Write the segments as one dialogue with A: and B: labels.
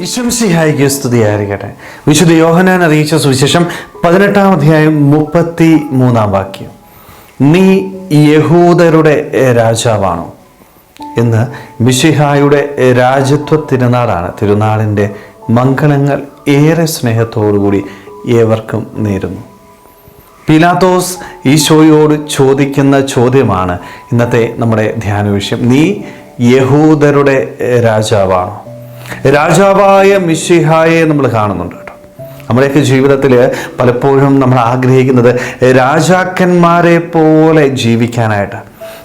A: ഇശംസിഹായിക്ക് സ്തുതിയായിരിക്കട്ടെ. വിശുദ്ധ യോഹനാൻ അറിയിച്ച സുവിശേഷം പതിനെട്ടാം അധ്യായം മുപ്പത്തി മൂന്നാം വാക്യം. നീ യഹൂദരുടെ രാജാവാണോ? എന്ന് മിഷിഹായുടെ രാജ്യത്വ തിരുനാളാണ്. തിരുനാളിന്റെ മംഗളങ്ങൾ ഏറെ സ്നേഹത്തോടുകൂടി ഏവർക്കും നേരുന്നു. പിലാത്തോസ് ഈശോയോട് ചോദിക്കുന്ന ചോദ്യമാണ് ഇന്നത്തെ നമ്മുടെ ധ്യാന വിഷയം നീ യഹൂദരുടെ രാജാവാണോ? രാജാവായ മിശിഹായെ നമ്മൾ കാണുന്നുണ്ട് കേട്ടോ. നമ്മുടെയൊക്കെ ജീവിതത്തിൽ പലപ്പോഴും നമ്മൾ ആഗ്രഹിക്കുന്നത് രാജാക്കന്മാരെ പോലെ ജീവിക്കാനായിട്ട്.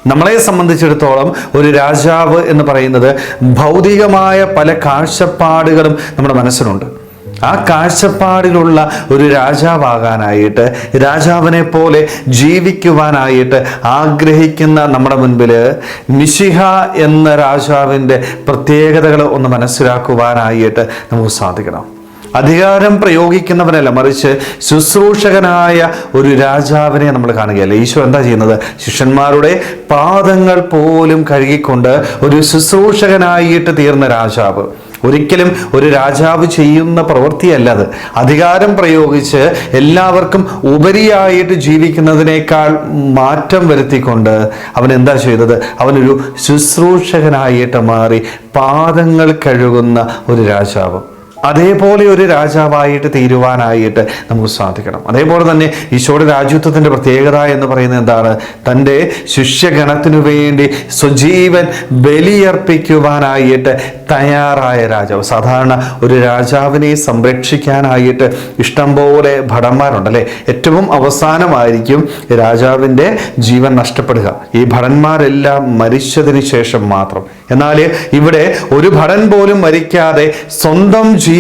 A: നമ്മളെ സംബന്ധിച്ചിടത്തോളം ഒരു രാജാവ് എന്ന് പറയുന്നത് ഭൗതികമായ പല കാഴ്ചപ്പാടുകളും നമ്മുടെ മനസ്സിലുണ്ട്. ആ കാഴ്ചപ്പാടിലുള്ള ഒരു രാജാവാകാനായിട്ട് രാജാവിനെ പോലെ ജീവിക്കുവാനായിട്ട് ആഗ്രഹിക്കുന്ന നമ്മുടെ മുൻപിൽ മിശിഹ എന്ന രാജാവിന്റെ പ്രത്യേകതകൾ ഒന്ന് മനസ്സിലാക്കുവാനായിട്ട് നമുക്ക് സാധിക്കണം. അധികാരം പ്രയോഗിക്കുന്നവനല്ല മറിച്ച് ശുശ്രൂഷകനായ ഒരു രാജാവിനെ നമ്മൾ കാണുകയല്ല? ഈശോ എന്താ ചെയ്യുന്നത്? ശിഷ്യന്മാരുടെ പാദങ്ങൾ പോലും കഴുകിക്കൊണ്ട് ഒരു ശുശ്രൂഷകനായിട്ട് തീർന്ന രാജാവ്. ഒരിക്കലും ഒരു രാജാവ് ചെയ്യുന്ന പ്രവൃത്തിയല്ല അത്. അധികാരം പ്രയോഗിച്ച് എല്ലാവർക്കും ഉപരിയായിട്ട് ജീവിക്കുന്നതിനേക്കാൾ മാറ്റം വരുത്തിക്കൊണ്ട് അവൻ എന്താ ചെയ്തത്? അവനൊരു ശുശ്രൂഷകനായിട്ട് മാറി പാദങ്ങൾ കഴുകുന്ന ഒരു രാജാവ്. അതേപോലെ ഒരു രാജാവായിട്ട് തീരുവാനായിട്ട് നമുക്ക് സാധിക്കണം. അതേപോലെ തന്നെ ഈശോയുടെ രാജ്യത്വത്തിന്റെ പ്രത്യേകത എന്ന് പറയുന്നത് എന്താണ്? തന്റെ ശിഷ്യഗണത്തിനു വേണ്ടി സ്വജീവൻ ബലിയർപ്പിക്കുവാനായിട്ട് തയ്യാറായ രാജാവ്. സാധാരണ ഒരു രാജാവിനെ സംരക്ഷിക്കാനായിട്ട് ഇഷ്ടംപോലെ ഭടന്മാരുണ്ടല്ലേ ഏറ്റവും അവസാനമായിരിക്കും രാജാവിന്റെ ജീവൻ നഷ്ടപ്പെടുക. ഈ ഭടന്മാരെല്ലാം മരിച്ചതിന് ശേഷം മാത്രം. എന്നാൽ ഇവിടെ ഒരു ഭടൻ പോലും മരിക്കാതെ സ്വന്തം ജീവൻ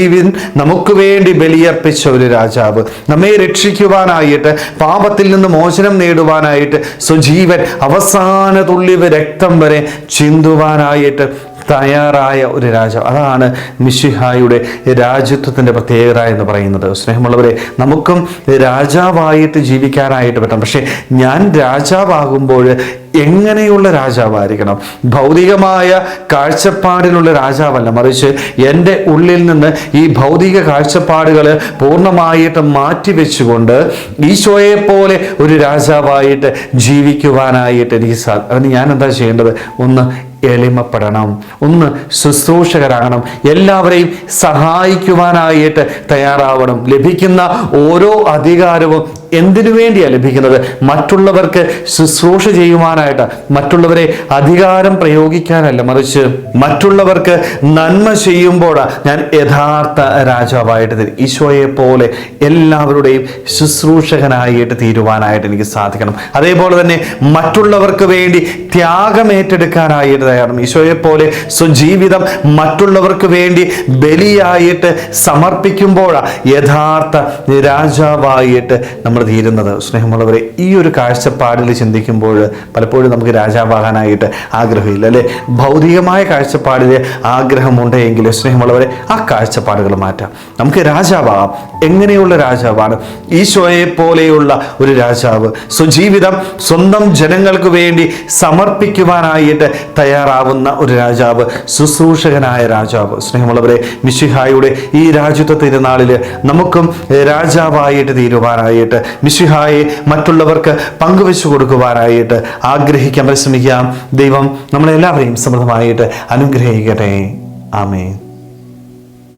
A: നമുക്ക് വേണ്ടി ബലിയർപ്പിച്ച ഒരു രാജാവ്. നമ്മെ രക്ഷിക്കുവാനായിട്ട് പാപത്തിൽ നിന്ന് മോചനം നേടുവാനായിട്ട് സ്വജീവൻ അവസാന തുള്ളിവ് രക്തം വരെ ചിന്തുവാനായിട്ട് തയ്യാറായ ഒരു രാജാവ്. അതാണ് മിഷിഹായുടെ രാജ്യത്വത്തിന്റെ പ്രത്യേകത എന്ന് പറയുന്നത്. സ്നേഹമുള്ളവരെ നമുക്കും രാജാവായിട്ട് ജീവിക്കാനായിട്ട് പറ്റും. പക്ഷേ ഞാൻ രാജാവാകുമ്പോൾ എങ്ങനെയുള്ള രാജാവായിരിക്കണം? ഭൗതികമായ കാഴ്ചപ്പാടിലുള്ള രാജാവല്ല. മറിച്ച് എന്റെ ഉള്ളിൽ നിന്ന് ഈ ഭൗതിക കാഴ്ചപ്പാടുകൾ പൂർണമായിട്ട് മാറ്റിവെച്ചുകൊണ്ട് ഈശോയെ പോലെ ഒരു രാജാവായിട്ട് ജീവിക്കുവാനായിട്ട് എനിക്ക് സാ അതിന് ഞാൻ എന്താ ചെയ്യേണ്ടത്? ഒന്ന് എളിമപ്പെടണം. ഒന്ന് ശുശ്രൂഷകരാകണം. എല്ലാവരെയും സഹായിക്കുവാനായിട്ട് തയ്യാറാവണം. ലഭിക്കുന്ന ഓരോ അധികാരവും എന്തിനു വേണ്ടിയാണ് ലഭിക്കുന്നത്? മറ്റുള്ളവർക്ക് ശുശ്രൂഷ ചെയ്യുവാനായിട്ട് മറ്റുള്ളവരെ അധികാരം പ്രയോഗിക്കാനല്ല മറിച്ച് മറ്റുള്ളവർക്ക് നന്മ ചെയ്യുമ്പോഴാണ് ഞാൻ യഥാർത്ഥ രാജാവായിട്ട് തീരും ഈശോയെ പോലെ എല്ലാവരുടെയും ശുശ്രൂഷകനായിട്ട് തീരുവാനായിട്ട് എനിക്ക് സാധിക്കണം. അതേപോലെ തന്നെ മറ്റുള്ളവർക്ക് വേണ്ടി ത്യാഗം ഏറ്റെടുക്കാനായിട്ട് തയ്യാറും ഈശോയെ പോലെ സ്വജീവിതം മറ്റുള്ളവർക്ക് വേണ്ടി ബലിയായിട്ട് സമർപ്പിക്കുമ്പോഴാണ് യഥാർത്ഥ രാജാവായിട്ട് നമ്മൾ തീരുന്നത് സ്നേഹമുള്ളവരെ ഈ ഒരു കാഴ്ചപ്പാടിൽ ചിന്തിക്കുമ്പോൾ പലപ്പോഴും നമുക്ക് രാജാവാകാനായിട്ട് ആഗ്രഹമില്ല അല്ലെ? ഭൗതികമായ കാഴ്ചപ്പാടിൽ ആഗ്രഹമുണ്ടെങ്കിൽ സ്നേഹമുള്ളവരെ ആ കാഴ്ചപ്പാടുകൾ മാറ്റാം. നമുക്ക് രാജാവാകാം. എങ്ങനെയുള്ള രാജാവാണ്? ഈശോയെ പോലെയുള്ള ഒരു രാജാവ് സ്വജീവിതം സ്വന്തം ജനങ്ങൾക്ക് വേണ്ടി സമർപ്പിക്കുവാനായിട്ട് തയ്യാറാവുന്ന ഒരു രാജാവ് ശുശ്രൂഷകനായ രാജാവ്. സ്നേഹമുള്ളവരെ മിശിഹായുടെ ഈ രാജ്യത്വ തിരുനാളിൽ നമുക്കും രാജാവായിട്ട് തീരുവാനായിട്ട് മിശിഹായെ മറ്റുള്ളവർക്ക് പങ്കുവെച്ചു കൊടുക്കുവാനായിട്ട് ആഗ്രഹിക്കാൻ പരിശ്രമിക്കാം. ദൈവം നമ്മളെല്ലാവരെയും സമൃദ്ധമായിട്ട് അനുഗ്രഹിക്കട്ടെ. ആമേൻ.